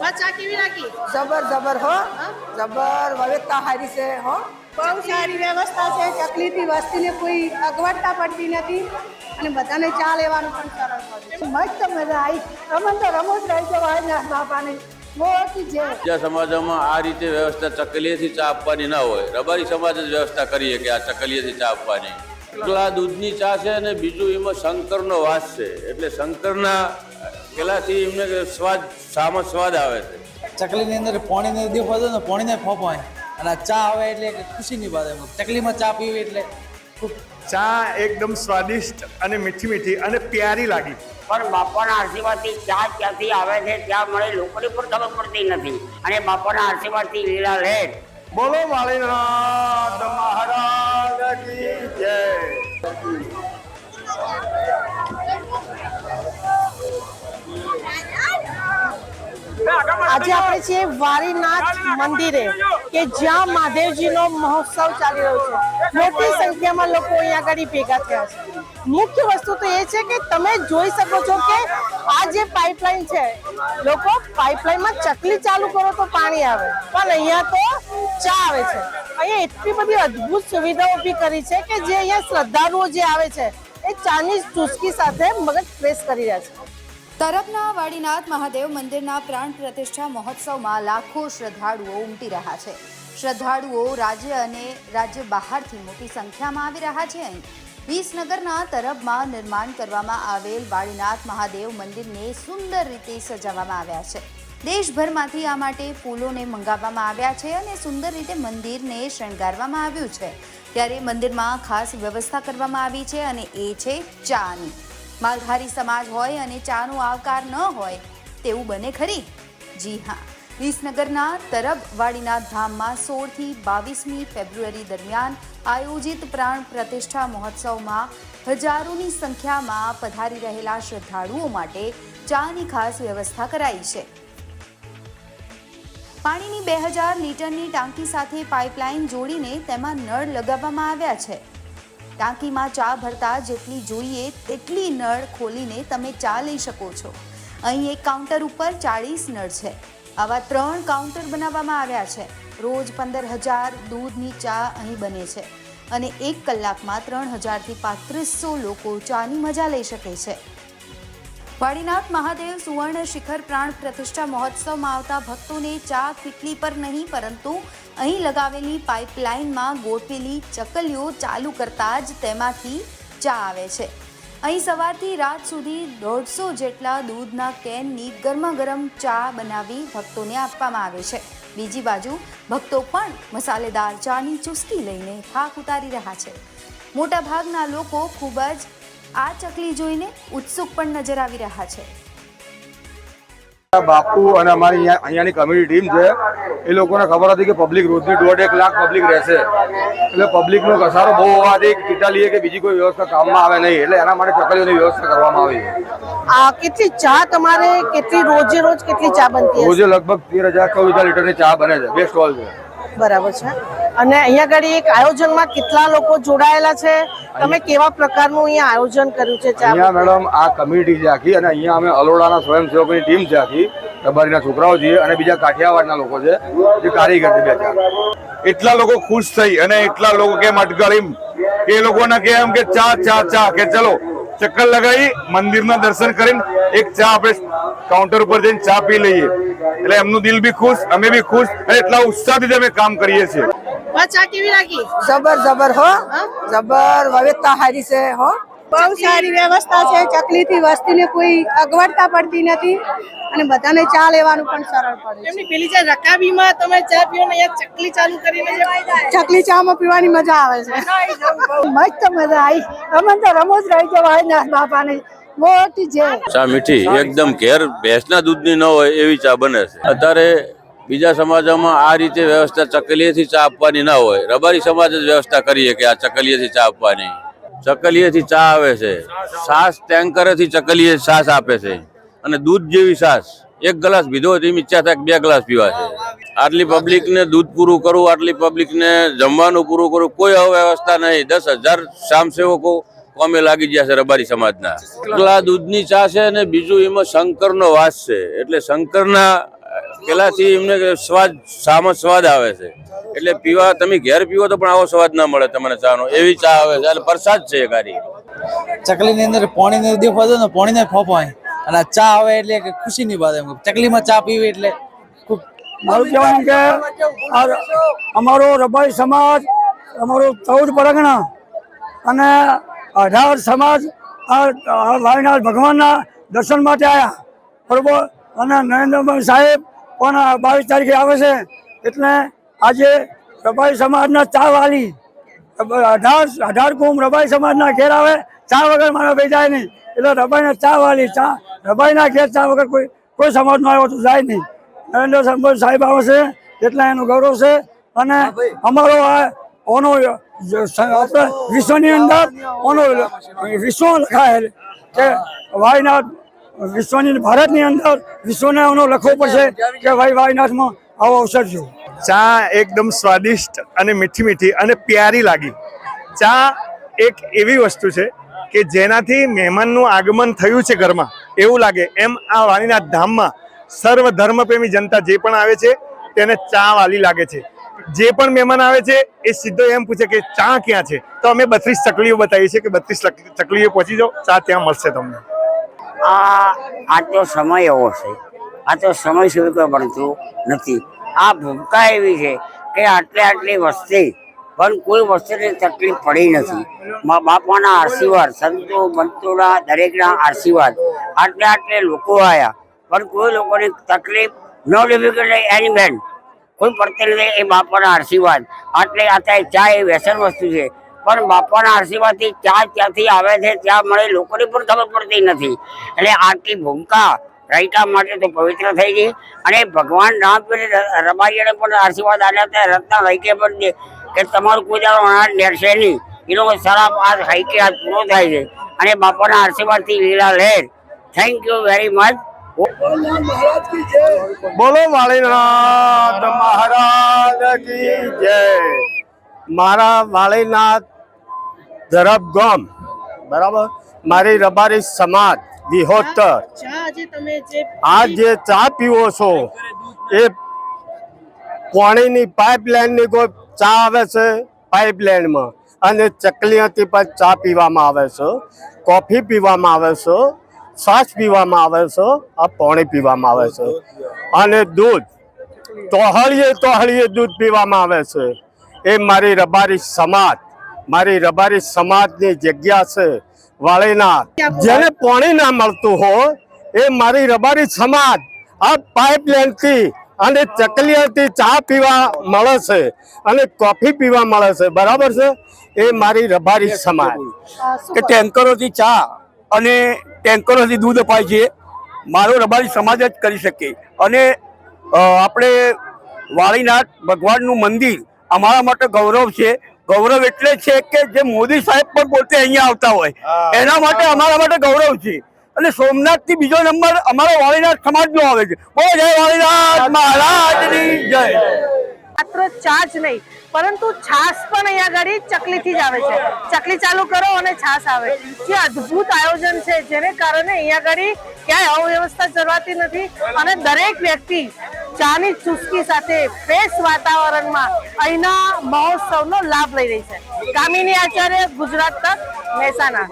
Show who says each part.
Speaker 1: ચા કેવી લાગી
Speaker 2: જબર જબર હો. જબર વિવિધતા હારી છે હો.
Speaker 3: બહુ સારી વ્યવસ્થા છે. ચકલીથી વસ્તીને કોઈ અગવડતા પડતી નથી. અને બધાને ચા લેવાનું પણ સરળ મસ્ત મજા આવી. અમને તો રમો જ રહી છે ના બાપાની.
Speaker 4: બીજા સમાજોમાં આ રીતે વ્યવસ્થા ચકલીએથી ચા આપવાની ના હોય. રબારી સમાજ જ વ્યવસ્થા કરીએ કે આ ચકલીએથી ચા આપવાની. એકલા દૂધની ચા છે અને બીજું એમાં શંકરનો વાસ છે. એટલે શંકરના પેલાથી એમને સ્વાદ સામો સ્વાદ આવે છે.
Speaker 5: ચકલીની અંદર પોણીને દીપ પડે ને પાણીને ફોપાય અને ચા આવે એટલે ખુશી ખુશીની વાત એમ. ચકલીમાં ચા પીવી એટલે ખૂબ
Speaker 6: ચા એકદમ સ્વાદિષ્ટ અને મીઠી મીઠી અને પ્યારી લાગી.
Speaker 7: પણ બાપાના આશીર્વાદથી ચા ક્યાંથી આવે છે? ત્યાં મળે લોકોને પણ ખબર પડતી નથી. અને બાપાના આશીર્વાદથી લીલા લેટ
Speaker 6: બોલો વાળીનાથ મહારાજ જય.
Speaker 1: આજે આપણે છીએ વારીનાથ મંદિરે, કે જ્યાં મહાદેવજીનો મહોત્સવ ચાલી રહ્યો છે. મોટી સંખ્યામાં લોકો અહીંયા આગળ ભેગા થયા છે. મુખ્ય વસ્તુ તો એ છે કે તમે જોઈ શકો છો કે આ જે પાઇપલાઇન છે, લોકો પાઇપલાઇનમાં ચકલી ચાલુ કરો તો પાણી આવે, પણ અહીંયા તો ચા આવે છે. અહીંયા એટલી બધી અદ્ભુત સુવિધાઓ ઊભી કરી છે કે જે અહીંયા શ્રદ્ધાળુઓ જે આવે છે, એ ચાની ચુસ્કી સાથે મગજ ફ્રેશ કરી રહ્યા છે.
Speaker 8: તરફના વાડીનાથ મહાદેવ મંદિરના પ્રાણ પ્રતિષ્ઠા મહોત્સવમાં લાખો શ્રદ્ધાળુઓ ઉમટી રહ્યા છે. શ્રદ્ધાળુઓ રાજ્ય અને રાજ્ય બહારથી મોટી સંખ્યામાં આવી રહ્યા છે અહીં. વિસનગરના તરફમાં નિર્માણ કરવામાં આવેલ વાડીનાથ મહાદેવ મંદિરને સુંદર રીતે સજાવવામાં આવ્યા છે. દેશભરમાંથી આ માટે ફૂલોને મંગાવવામાં આવ્યા છે અને સુંદર રીતે મંદિરને શણગારવામાં આવ્યું છે. ત્યારે મંદિરમાં ખાસ વ્યવસ્થા કરવામાં આવી છે અને એ છે ચાની. માલધારી સમાજ હોય અને ચાનો આવકાર ન હોય, તેવું બને ખરી? જી હા. વિસનગરના તરબવાડીના ધામમાં સોળથી બાવીસમી ફેબ્રુઆરી દરમિયાન આયોજિત પ્રાણ પ્રતિષ્ઠા મહોત્સવમાં હજારોની સંખ્યામાં પધારી રહેલા શ્રદ્ધાળુઓ માટે ચાની ખાસ વ્યવસ્થા કરાઈ છે. પાણીની બે હજાર લીટરની ટાંકી સાથે પાઇપલાઇન જોડીને તેમાં નળ લગાવવામાં આવ્યા છે. ટાંકીમાં ચા ભરતા જેટલી જોઈએ તેટલી નળ ખોલીને તમે ચા લઈ શકો છો. અહીં એક કાઉન્ટર ઉપર ચાળીસ નળ છે. આવા ત્રણ કાઉન્ટર બનાવવામાં આવ્યા છે. રોજ પંદર હજાર દૂધની ચા અહીં બને છે અને એક કલાકમાં ત્રણ હજારથી પાંત્રીસો લોકો ચાની મજા લઈ શકે છે. વાડીનાથ મહાદેવ સુવર્ણ શિખર પ્રાણ પ્રતિષ્ઠા મહોત્સવમાં આવતા ભક્તોને ચા કેટલી પર નહીં, પરંતુ અહીં લગાવેલી પાઇપલાઇનમાં ગોઠવેલી ચકલીઓ ચાલુ કરતા જ તેમાંથી ચા આવે છે. અહીં સવારથી રાત સુધી દોઢસો જેટલા દૂધના કેનની ગરમાગરમ ચા બનાવી ભક્તોને આપવામાં આવે છે. બીજી બાજુ ભક્તો પણ મસાલેદાર ચાની ચુસ્કી લઈને થાક ઉતારી રહ્યા છે. મોટાભાગના લોકો ખૂબ જ આ ચકલી જોઈને ઉત્સુક પણ નજર આવી રહ્યા છે.
Speaker 9: બાપુ અને અમારી અહીંયાની કમ્યુનિટી ટીમ છે એ લોકોને ખબર હતી કે પબ્લિક રોજની દોઢ એક લાખ પબ્લિક રહેશે. એટલે પબ્લિકનો ઘસારો બહુ હોવાથી ઇટાલીએ કે બીજી કોઈ વ્યવસ્થા કામમાં આવે નહીં. એટલે એના માટે ચકલીઓની વ્યવસ્થા કરવામાં આવી
Speaker 1: આ કેટલી ચા તમારે કેટલી રોજે રોજ કેટલી ચા બનતી
Speaker 9: રોજે લગભગ તેર હજાર ચૌદ હજાર લીટરની ચા બને છે. બે સ્ટોલ છે.
Speaker 1: બરાબર છે. અને અહીંયા આગળ એક આયોજનમાં કેટલા લોકો જોડાયેલા છે? તમે કેવા પ્રકારનું અહીંયા આયોજન કર્યું છે?
Speaker 9: અહીંયા મેડમ આ કમિટી છે આખી અને અહીંયા અમે અલોડાના સ્વયંસેવકોની ટીમ છે આખી. રબારીના છોકરાઓ છીએ અને બીજા કાઠિયાવાડના લોકો છે જે કારીગર છે બે
Speaker 6: એટલા લોકો ખુશ થઈ અને એટલા લોકો કેમ અટગળીમ એ લોકોને કેમ કે ચા ચા ચા કે ચલો ચક્કર લગાવી મંદિરના દર્શન કરીને એક ચા આપણે કાઉન્ટર ઉપર જઈને ચા પી લઈએ. એટલે એમનું દિલ બી ખુશ અમે બી ખુશ અને એટલા ઉત્સાહથી અમે કામ કરીએ છીએ.
Speaker 1: ચા કેવી લાગી?
Speaker 2: જબર જબર હો? જબર વિવિધતા હારી છે હો.
Speaker 3: બહુ સારી વ્યવસ્થા છે. ચકલીથી વસ્તીને કોઈ અગવડતા પડતી નથી અને બધાને ચા લેવાનું પણ સરળ પડે
Speaker 1: એમની પેલી જે રકાબીમાં તમે ચા પીઓ ને અહીંયા ચકલી ચાલુ કરીને જે
Speaker 3: ચકલી ચામાં પીવાની મજા આવે છે. મસ્ત મજા આવી. અમને તો રમો જ રહી જવાય ના બાપાની. મોટી છે
Speaker 4: ચા મીઠી એકદમ ઘેર ભેંસના દૂધની ન હોય એવી ચા બને છે. અત્યારે બીજા સમાજોમાં આ રીતે વ્યવસ્થા ચકલીએથી ચા આપવાની ના હોય. રબારી સમાજ જ વ્યવસ્થા કરીએ કે આ ચકલીએથી ચા આપવાની. ચકલીએથી ચા આવે છે. સાસ ટેન્કરેથી ચકલીએ છાસ આપે છે. અને દૂધ જેવી સાસ. એક ગ્લાસ પીધો તો ઈચ્છા થાય બે ગ્લાસ પીવા છે. આટલી પબ્લિકને દૂધ પૂરું કરવું આટલી પબ્લિકને જમવાનું પૂરું કરવું કોઈ અવ્યવસ્થા નહીં. દસ હજાર સામસેવકો કોમે લાગી ગયા છે રબારી સમાજના. એકલા દૂધની ચા છે અને બીજું એમાં શંકરનો વાસ છે. એટલે શંકરના પેલાથી એમને સ્વાદ સામો સ્વાદ આવે છે. એટલે પીવા તમે ઘેર પીવો તો પણ આવો સ્વાદ ના મળે તમને ચાનો. એવી ચા આવે છે. એટલે પ્રસાદ છે ગાડી.
Speaker 5: ચકલીની અંદર પોણીને દેખવા દો ને પોણીને ફોફાય અને ચા આવે એટલે કે ખુશીની વાત એમ. ચકલીમાં ચા પીવી એટલે ખૂબ
Speaker 2: મારું કહેવાનું કે અમારો રબાઈ સમાજ અમારો ચૌદ પરગણા અને અઢાર સમાજ આ આ વાયનાથ ભગવાનના દર્શન માટે આવ્યા બરોબર? અને નરેન્દ્રભાઈ સાહેબ પણ બાવીસ તારીખે આવે છે, એટલે આજે રબારી સમાજના ચા વાલી, અઢાર અઢાર કુંભ રબારી સમાજના ઘેર આવે ચા વગર મારા ભાઈ જાય નહીં. એટલે રબાઈના ચા વાલી ચા રબાઈના ઘેર ચા વગર કોઈ કોઈ સમાજનો આવ્યો તો જાય નહીં. નરેન્દ્ર સંભાઈ સાહેબ આવે છે, એટલે એનું ગૌરવ છે. અને અમારો આ ઓનો વિશ્વની અંદર ઓનો વિશ્વ લખાયેલ કે વાયનાથ વિશ્વની ભારતની અંદર વિશ્વને એનો લખવું પડશે કે ભાઈ વાયનાથમાં આવો અવસર જો
Speaker 6: ચા એકદમ સ્વાદિષ્ટ અને મીઠી મીઠી અને પ્યારી લાગી. ચા એક એવી વસ્તુ છે કે જેનાથી મહેમાનનું આગમન થયું છે ઘરમાં. એવું લાગે એમ આ વાણીનાથ ધામમાં સર્વ ધર્મપ્રેમી જનતા જે પણ આવે છે તેને ચા વાલી લાગે છે. જે પણ મહેમાન આવે છે એ સીધો એમ પૂછે કે ચા ક્યાં છે? તો અમે બત્રીસ ચકલીઓ બતાવીએ છીએ કે બત્રીસ ચકલીઓ પહોંચી જાઓ, ચા ત્યાં મળશે તમને.
Speaker 7: આ આ તો સમય એવો છે. આ તો સમય સુધી કોઈ બનતું નથી. આ ભૂમિકા એવી છે કે આટલી આટલી વસ્તી, પણ કોઈ વસ્તુની તકલીફ પડી નથી. મા બાપાના આશીર્વાદ, સંતો મંતોના દરેકના આશીર્વાદ. આટલે આટલે લોકો આવ્યા પણ કોઈ લોકોની તકલીફ ન ડિફિકલ્ટ એની બેન. કોઈ પડતી નથી એ બાપાના આશીર્વાદ. આટલે અત્યારે ચા એ વ્યસન વસ્તુ છે. પણ બાપાના આશીર્વાદથી ક્યાં ક્યાંથી આવે છે, ત્યાં મળે લોકોની પણ ખબર પડતી નથી. એટલે આટલી ભૂમિકા રહીતા માટે તો પવિત્ર થઈ ગઈ અને ભગવાન રામ રમાઈને પણ આશીર્વાદ આપ્યા હતા. રત્ન હૈકે પણ કે તમારું કોઈ દાડો અનાજ લેશે નહીં. એનો સરાપ આજ હૈકે આજ પૂરો થાય છે અને બાપાના આશીર્વાદથી લીલા લહેર. થેન્ક યુ વેરી મચ
Speaker 9: બોલો વાળીનાથ મહારાજ મારા વાળીનાથ ધરબ ગામ. બરાબર? મારી રબારી સમાજ, વિહોતર. આ જે ચા પીવો છો, એ પાણીની પાઇપલાઇનની કોઈ ચા આવે છે? પાઇપલાઇનમાં. અને ચકલીઓથી પણ ચા પીવામાં આવે છે, કોફી પીવામાં આવે છે, છાશ પીવામાં આવે છે, આ પાણી પીવામાં આવે છે. અને દૂધ તોહળીએ તોહળીએ દૂધ પીવામાં આવે છે. એ મારી રબારી સમાજ મારી રબારી સમાજની જગ્યા છે વાળીના જેને પાણી ના મળતું હોય એ મારી રબારી સમાજ આ પાઇપલાઇનથી અને ચકલીઓથી ચા પીવા મળે છે અને કોફી પીવા મળે છે. બરાબર છે? એ મારી રબારી સમાજ.
Speaker 10: કે ટેન્કરોથી ચા અને ટેન્કરોથી દૂધ અપાય છે. મારો રબારી સમાજ જ કરી શકે. અને આપણે વાળીનાથ ભગવાનનું મંદિર અમારા માટે ગૌરવ છે. ગૌરવ એટલે છે કે જે મોદી સાહેબ પણ પોતે અહીંયા આવતા હોય. એના માટે અમારા માટે ગૌરવ છે. અને સોમનાથથી બીજો નંબર અમારો વાળીનાથ સમાજ નો આવે છે. બહુ જય વાળીનાથ મહારાજની જય.
Speaker 1: માત્ર ચા જ નહીં પરંતુ છાસ પણ અહીંયા આગળ ચકલીથી જ આવે છે. ચકલી ચાલુ કરો અને છાસ આવે. જે અદ્ભુત આયોજન છે જેને કારણે અહીંયા આગળ ક્યાંય અવ્યવસ્થા જરવાતી નથી. અને દરેક વ્યક્તિ ચાની ચુસ્કી સાથે ફ્રેશ વાતાવરણમાં અહીંના મહોત્સવનો લાભ લઈ રહી છે. કામિની આચાર્ય, ગુજરાત તક, મહેસાણા.